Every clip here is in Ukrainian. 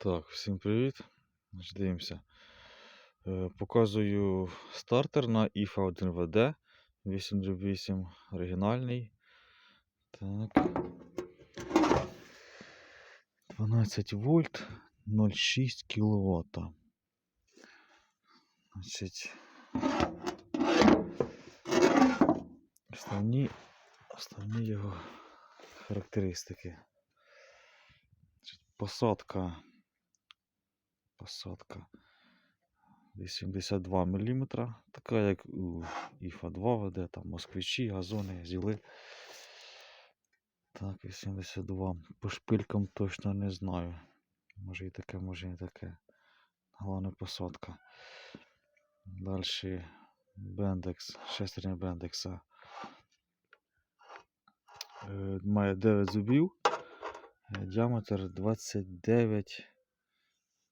Так, всім привіт. Дивимося. Е, Показую стартер на IFA 1VD 8 оригінальний. Так. 12 вольт 0,6 кВт. Значить, основні, основні його характеристики. Посадка. Посадка 82 мм. Така, як у IFA 2 веде, там москвичі, газони, зіли. Так, 82. По шпилькам точно не знаю. Може і таке, може і таке. Головне посадка. Далі бендекс, шестерня бендекса. Е, Має 9 зубів. Е, Діаметр 29,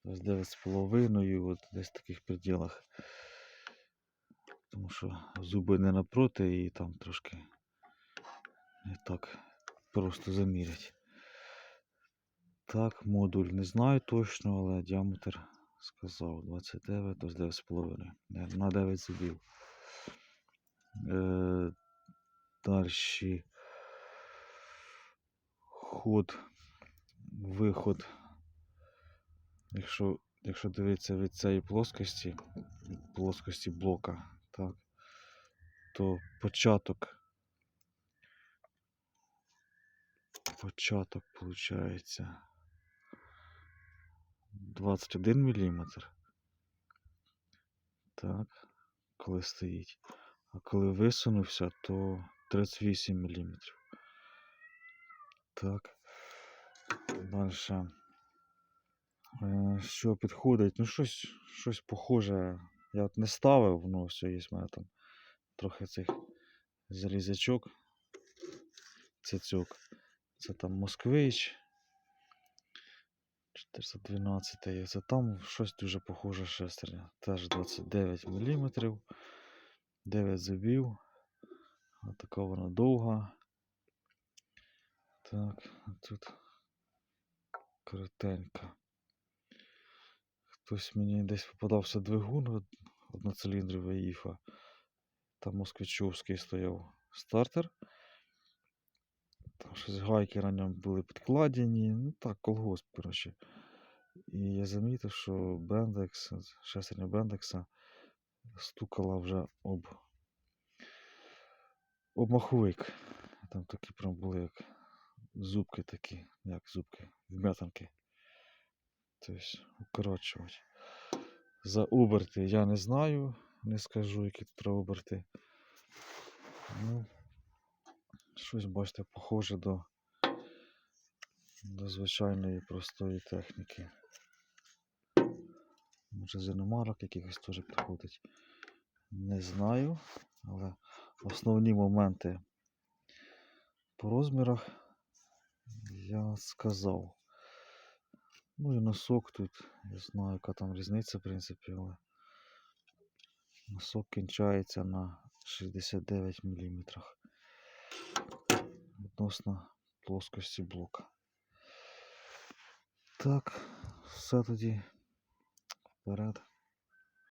десь 9,5, от десь в таких пределах. Тому що зуби не напроти і там трошки не так просто замірять. Так, модуль не знаю точно, але діаметр сказав 29, ось 9,5. Е, На 9 зубів. Е, Далі ход, виход. Якщо, якщо дивитися від цієї плоскості, від плоскості блока, так, то початок. Початок виходить 21 мм. Так, коли стоїть. А коли висунувся, то 38 мм. Так. Далі. Е, Що підходить? Ну, щось, щось похоже. Я от не ставив, ну все є в мене там трохи цих залізячок. Цяцьок. Це там Москвич. 412 є. Це там щось дуже похоже шестерня. Теж 29 мм. 9 зубів. Отака вона довга. Так, тут коротенька. Хтось мені десь попадався двигун одноциліндровий іфа. Там москвичовський стояв стартер. Там щось гайки на ньому були підкладені. Ну так, колгосп, коротше. І я замітив, що Бендекс, шестерня Бендекса стукала вже об, об маховик. Там такі прям були як зубки такі, як зубки, вм'ятинки. Тобто укорочувати. За оберти я не знаю, не скажу, які тут треба оберти. Ну, щось, бачите, похоже до, до звичайної простої техніки. Може, з іномарок якихось теж підходить. Не знаю, але основні моменти по розмірах я сказав. Ну і носок тут, я знаю, яка там різниця, в принципі, але носок кінчається на 69 мм відносно плоскості блока. Так, все тоді вперед.